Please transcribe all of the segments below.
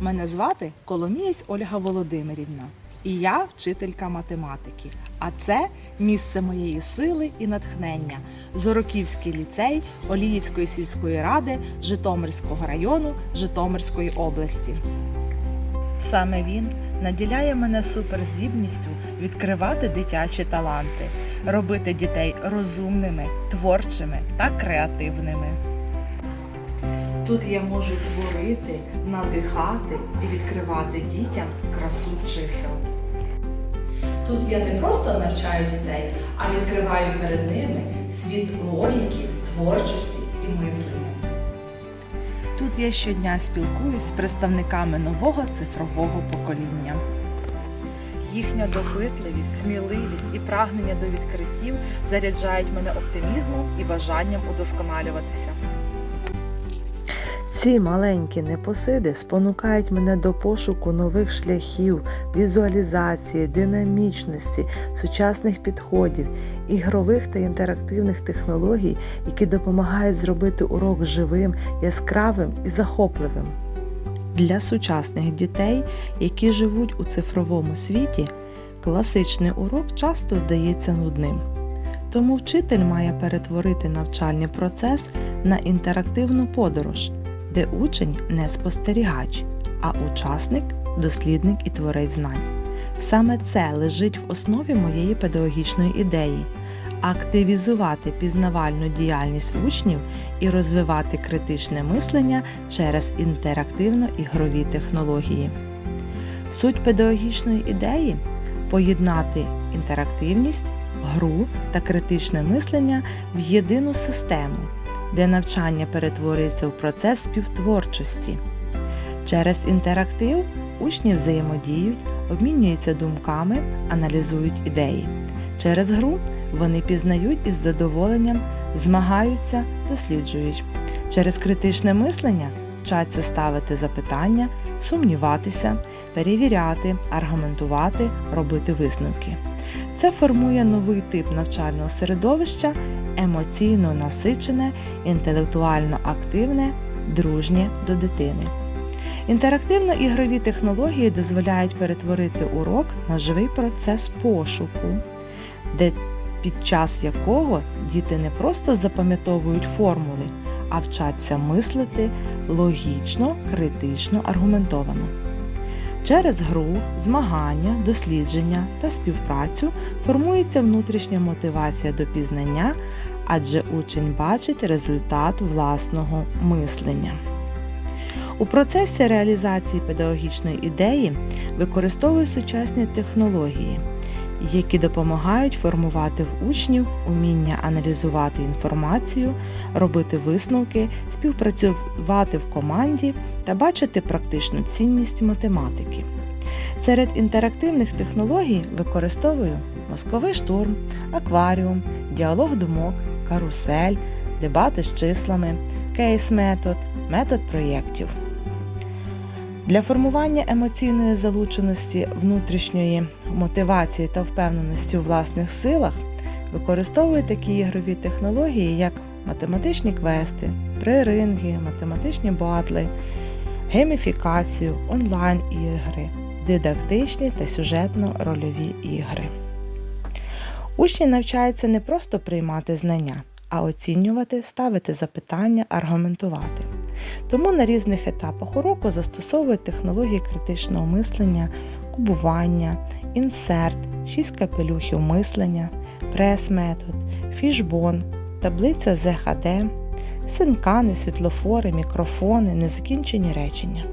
Мене звати Коломієць Ольга Володимирівна, і я вчителька математики. А це місце моєї сили і натхнення Зороківський ліцей Оліївської сільської ради Житомирського району Житомирської області. Саме він наділяє мене суперздібністю відкривати дитячі таланти, робити дітей розумними, творчими та креативними. Тут я можу творити, надихати і відкривати дітям красу чисел. Тут я не просто навчаю дітей, а відкриваю перед ними світ логіки, творчості і мислення. Тут я щодня спілкуюсь з представниками нового цифрового покоління. Їхня допитливість, сміливість і прагнення до відкриттів заряджають мене оптимізмом і бажанням удосконалюватися. Ці маленькі непосиди спонукають мене до пошуку нових шляхів, візуалізації, динамічності, сучасних підходів, ігрових та інтерактивних технологій, які допомагають зробити урок живим, яскравим і захопливим. Для сучасних дітей, які живуть у цифровому світі, класичний урок часто здається нудним. Тому вчитель має перетворити навчальний процес на інтерактивну подорож де учень не спостерігач, а учасник, дослідник і творець знань. Саме це лежить в основі моєї педагогічної ідеї активізувати пізнавальну діяльність учнів і розвивати критичне мислення через інтерактивно-ігрові технології. Суть педагогічної ідеї поєднати інтерактивність, гру та критичне мислення в єдину систему де навчання перетворюється в процес співтворчості. Через інтерактив учні взаємодіють, обмінюються думками, аналізують ідеї. Через гру вони пізнають із задоволенням, змагаються, досліджують. Через критичне мислення вчаться ставити запитання, сумніватися, перевіряти, аргументувати, робити висновки. Це формує новий тип навчального середовища, емоційно насичене, інтелектуально активне, дружнє до дитини. Інтерактивно-ігрові технології дозволяють перетворити урок на живий процес пошуку, де під час якого діти не просто запам'ятовують формули, а вчаться мислити логічно, критично, аргументовано. Через гру, змагання, дослідження та співпрацю формується внутрішня мотивація до пізнання, адже учень бачить результат власного мислення. У процесі реалізації педагогічної ідеї використовує сучасні технології, які допомагають формувати в учнів уміння аналізувати інформацію, робити висновки, співпрацювати в команді та бачити практичну цінність математики. Серед інтерактивних технологій використовую мозковий штурм, акваріум, діалог думок, карусель, дебати з числами, кейс-метод, метод проєктів. Для формування емоційної залученості, внутрішньої мотивації та впевненості у власних силах використовую такі ігрові технології, як математичні квести, преринги, математичні батли, гейміфікацію, онлайн-ігри, дидактичні та сюжетно-рольові ігри. Учні навчаються не просто приймати знання, а оцінювати, ставити запитання, аргументувати. Тому на різних етапах уроку застосовують технології критичного мислення, кубування, інсерт, 6 капелюхів мислення, прес-метод, фішбон, таблиця ЗХД, синкани, світлофори, мікрофони, незакінчені речення.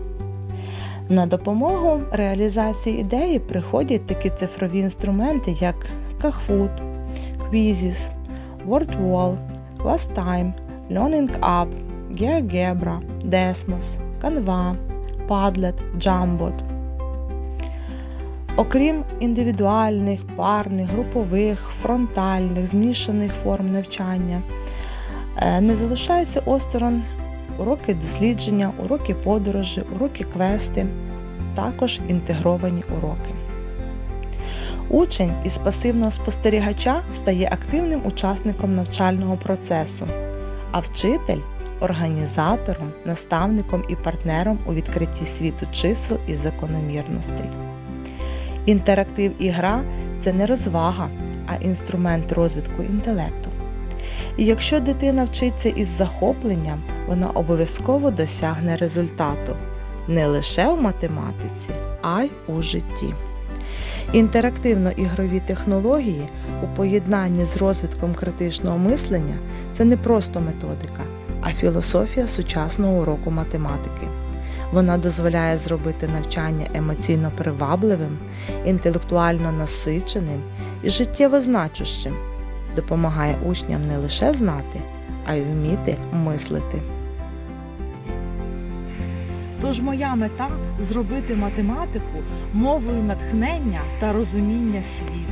На допомогу реалізації ідеї приходять такі цифрові інструменти, як Kahoot, Quizzes, WordWall, ClassTime, Learning Up, GeoGebra, Desmos, Canva, Padlet, Jambot. Окрім індивідуальних, парних, групових, фронтальних, змішаних форм навчання, е, не залишаються осторонь уроки дослідження, уроки подорожі, уроки квести, також інтегровані уроки. Учень із пасивного спостерігача стає активним учасником навчального процесу, а вчитель організатором, наставником і партнером у відкритті світу чисел і закономірностей. Інтерактив і гра це не розвага, а інструмент розвитку інтелекту. І якщо дитина вчиться із захопленням, вона обов'язково досягне результату не лише в математиці, а й у житті. Інтерактивно-ігрові технології у поєднанні з розвитком критичного мислення це не просто методика, філософія сучасного уроку математики. Вона дозволяє зробити навчання емоційно привабливим, інтелектуально насиченим і життєво значущим, допомагає учням не лише знати, а й вміти мислити. Тож моя мета зробити математику мовою натхнення та розуміння світу.